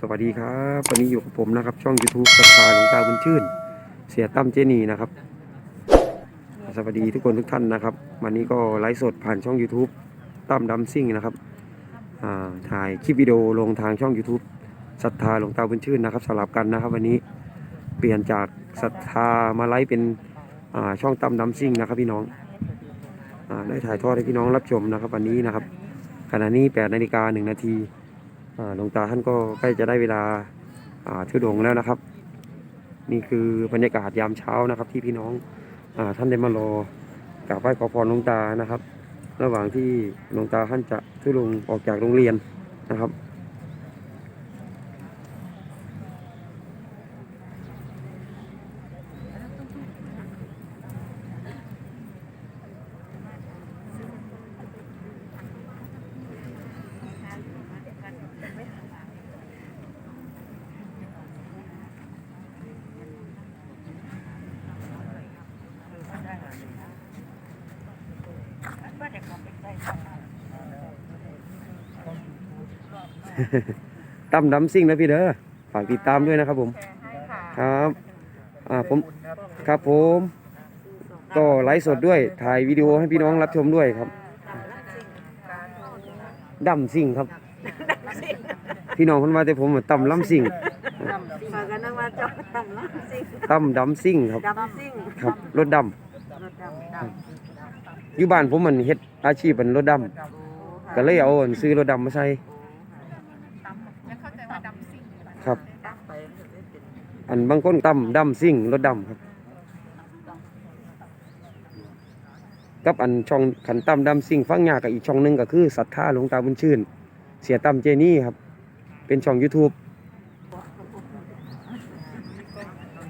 สวัสดีครับวันนี้อยู่กับผมนะครับ ช่อง YouTube ศรัทธาหลวงตาบุญชื่น เสียตั้มเจนีนะครับ สวัสดีทุกคนทุกท่านนะครับ วันนี้ก็ไลฟ์สดผ่านช่อง YouTube ตั้มดัมซิ่งนะครับถ่ายคลิปวิดีโอลงทางช่อง YouTube ศรัทธาหลวงตาบุญชื่นนะครับสลับกันนะครับ วันนี้เปลี่ยนจากศรัทธามาไลฟ์เป็นช่องตั้มดัมซิ่งนะครับพี่น้องอได้ถ่ายทอดให้พี่น้องรับชมนะครับ วันนี้นะครับขณะนี้8นาฬิกา1นาที หลวงตาท่านก็ใกล้จะได้เวลาอ่าทุดงแล้วนะครับ นี่คือบรรยากาศยามเช้านะครับ ที่พี่น้องอท่านได้มารอกราบไหว้ขอพรหลวงตานะครับ ระหว่างที่หลวงตาท่านจะทุดงออกจากโรงเรียนนะครับ ตั้มดัมซิ่งนะพี่เด้อฝากติดตามด้วยนะครับผมครับอ่าผมครับผมก็ไลฟ์สดด้วยถ่ายวิดีโอให้พี่น้องรับชมด้วยครับดัมซิ่งครับ พี่น้องคนมาแต่ผมว่าตั้มลัมซิ่งมากันนะว่าจอดดำน้ำซิ่งตั้มดัมซิ่งครับดำซิ่งครับรถดรถดำำอยู่บ้านผมมันเฮ็ด อาชีพเป็นรถดำก็เลยเอาอันซื้อรถดำมาใส่ครับไปไม่เป็นอันบางคนตั้มดำซิ่งรถดำครับ กับอันช่องขันตั้มดำซิ่งฟังยากกับอีกช่องหนึงก็คือศรัทธาหลวงตาบุญชื่น เสียตั้มเจนี่ครับ เป็นช่อง YouTube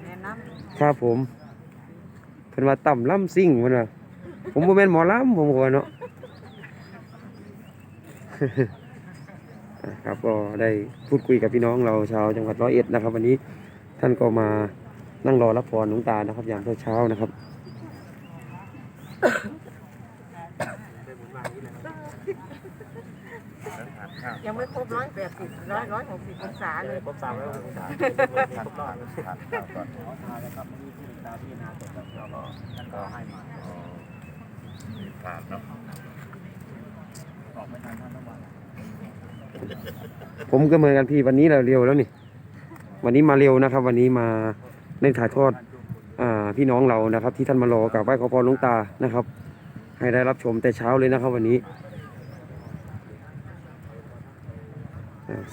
แนะนครับผมเพิ่นว่าตั้มล่ำซิ่งเพิ่นว่าผมบ่แม่นหมอลำผมก็ว่าเนาะอะ ครับก็ได้พูดคุยกับพี่น้องเราชาวจังหวัดร้อยเอ็ดนะครับ วันนี้ท่านก็มานั่งรอรับพรหลวงตานะครับอย่างเช้าๆนะครับำยังไม่ครบร้อยแปดสิบร้อยร้อยหกสิบองศาเลยครบสามร้อยองศาทานข้าวทานข้าวก่อนทานแล้วครับวันนี้ที่ตาพี่นาตกแล้วก็ท่านก็ให้มาผ่านเนาะ ผมก็เหมือนกันพี่วันนี้เราเร็วแล้วนี่ วันนี้มาเร็วนะครับ วันนี้มาได้ถ่ายทอดอ่าพี่น้องเรานะครับ ที่ท่านมารอกราบไหว้ขอพรหลวงตานะครับ ให้ได้รับชมแต่เช้าเลยนะครับ วันนี้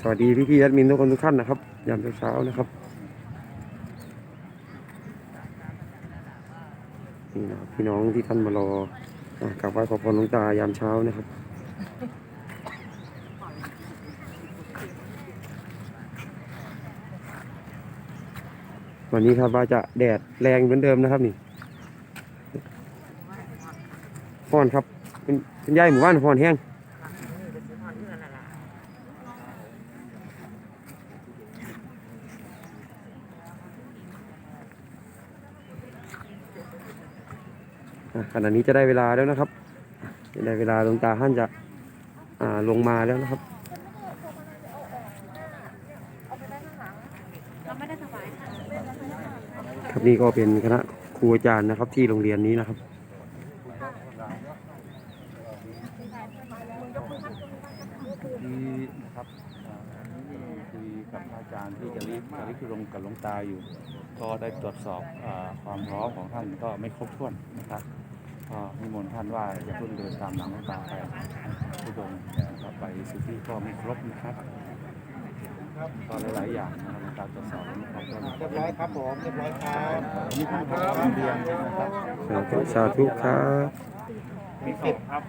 สวัสดีพี่พี่แอดมินทุกคนทุกท่านนะครับยามเช้านะครับนี่นะครับพี่น้องที่ท่านมารออ่ากราบไหว้ขอพรหลวงตายามเช้านะครับ วันนี้ครับว่าจะแดดแรงเหมือนเดิมนะครับนี่ฟอนครับ เป็นเป็นย่ายหมู่บ้านฟอนแห้งขณะนี้จะได้เวลาแล้วนะครับจะได้เวลาลงตาท่านจะอ่าลงมาแล้วนะครับค ครับนี่ก็เป็นคณะครูอาจารย์นะครับ ที่โรงเรียนนี้นะครับดีนะครับคุยกับอาจารย์ที่จะรีบจะรีบลงกับหลวงตาอยู่ ก็ได้ตรวจสอบอความพร้อมของท่านก็ไม่ครบถ้วนนะครับก็นิมนต์ท่านว่าจะเพิ่งเดินตามหลังหลวงตาไปทุดงไปสุดที่ก็ไม่ครบนะครับ ก็หลายๆอย่างนะครับหลวงตาตรวจสอบนะครับก็เรียบร้อยครับผมเรียบร้อยครับนี่ท่านก็ร้องเรียนนะครับสาธุสาธุครับมีสิบครับ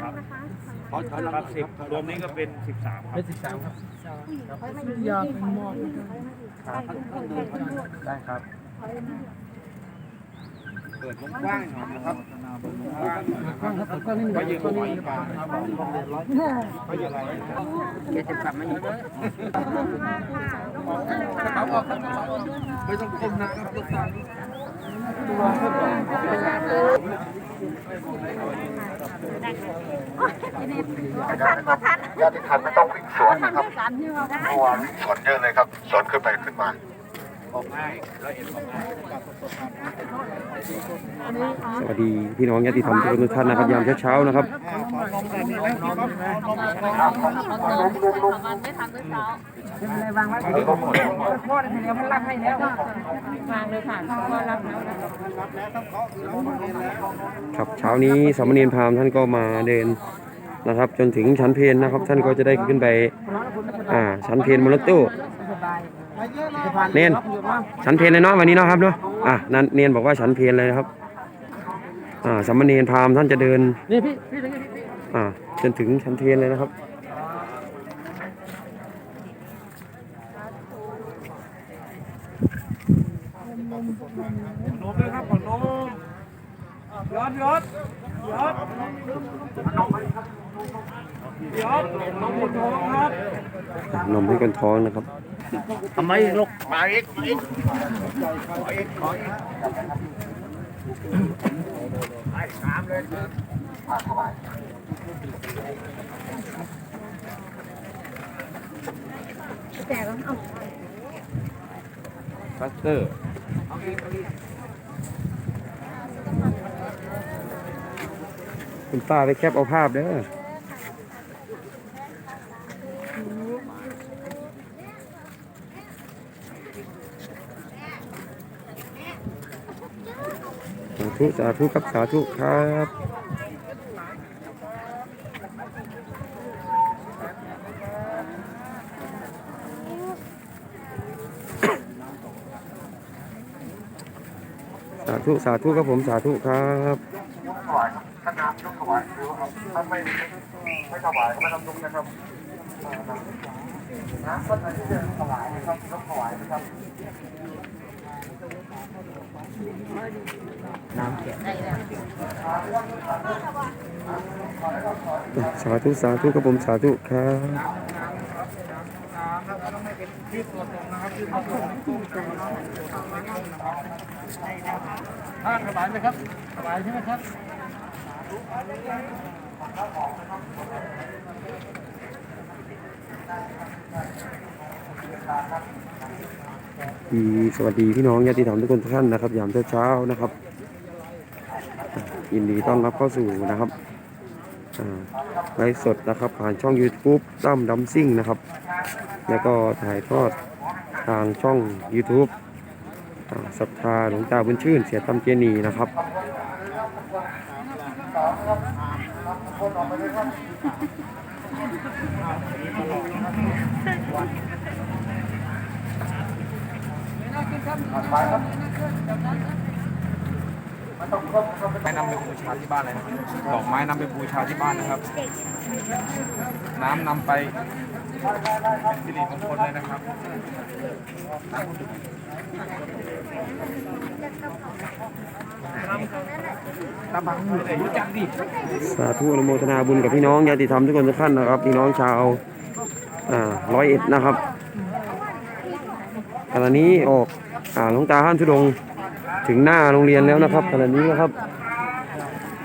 ครับสิบรวมนี้ก็เป็นสิบสามครับเป็นสิบสามครับยาเป็นหมอดได้ครับ เปิดกว้างๆหน่อยนะครับข้างครับก็นี่ ไปยืนตรงนี้ครับไปยืนอะไรเดี๋ยวจะกลับมาอีกเขาออกไม่ต้องก้มนะครับตัวสั่นเญาติทันไม่ต้องวิ่งสวนนะครับเมื่อวานวิ่งสวนเยอะเลยครับ สวนขึ้นไปขึ้นมา สวัสดีพี่น้องญาติธรรมทุกท่านนะครับยามเช้าๆนะครับครับเช้านี้สามเณรพามท่านก็มาเดินนะครับ จนถึงชั้นเพลนะครับ ท่านก็จะได้ขึ้นไปอ่าชั้นเพลมรตู้ เนนชั้นเพลเลยเนาะวันนี้เนาะครับเนาะอะนั่นเนนบอกว่าชั้นเพลเลยนะครับอ่าสามเณรพราหมณ์ท่านจะเดินอ่าจนถึงชั้นเพลเลยนะครับนมด้วยครับขอนมยอดยอดยอดยอดนมหมดท้องครับนมให้กันท้องนะครับ ทำไมลูกมาอีกอีกคัสเตอร์คุณป้าไปแคปเอาภาพเด้อ ธุสาธุครับสาธุครับสาธุสาธุครับผมสาธุครับยกถวายถ้าน้ำยกถวายคือถ้าไม่ไม่ถวายก็ไม่ต้องยกนะครับน้ำก็จะที่จะถวายนะครับยกถวายนะครับ สาธุสาธุครับผมสาธุครับถ้าสบายไหมครับสบายใช่ไหมครับ ดีสวัสดีพี่น้องญาติธรรมทุกคนทุกท่านนะครับยามเช้าๆนะครับยินดีต้อนรับเข้าสู่นะครับไลฟ์สดนะครับ ผ่านช่อง YouTube ตั้มดัมซิ่งนะครับ แล้วก็ถ่ายทอดทางช่อง YouTube อ่าศรัทธาหลวงตาบุญชื่น เสียตั้มเจนีนะครับ ไม้นำไปบูชาที่บ้านเลยนะครับดอกไม้นำไปบูชาที่บ้านนะครับ น้ำนำไปเป็นสิริมงคลเลยนะครับตาบังอยู่ไหนรู้จักดิสาธุอนุโมทนาบุญกับพี่น้องญาติธรรมทุกคนทุกท่านนะครับ พี่น้องชาวอ่าร้อยเอ็ดนะครับ ขณะนี้ออกอ่าหลวงตาห้ามทุดงค์ถึงหน้าโรงเรียนแล้วนะครับขณะนี้นะครับ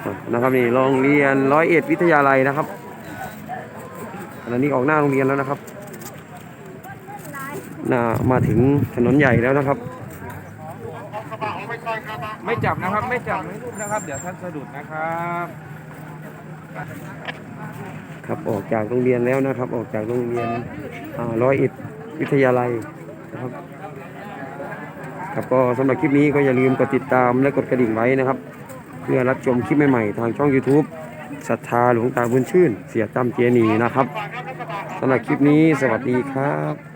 อะนะครับนี่โรงเรียนร้อยเอ็ดวิทยาลัยนะครับขณะนี้ออกหน้าโรงเรียนแล้วนะครับน่ามาถึงถนนใหญ่แล้วนะครับ ไม่จับนะครับไม่จับไม่รูปนะครับ เดี๋ยวท่านสะดุดนะครับครับออกจากโรงเรียนแล้วนะครับ ออกจากโรงเรียนร้อยเอ็ดวิทยาลัยนะครับ ครับก็สำหรับคลิปนี้ก็อย่าลืมกดติดตามและกดกระดิ่งไว้นะครับ เพื่อรับชมคลิปใหม่ๆ ทางช่อง YouTube ศรัทธาหลวงตาบุญชื่น เสียตั้มเจนีนะครับสำหรับคลิปนี้สวัสดีครับ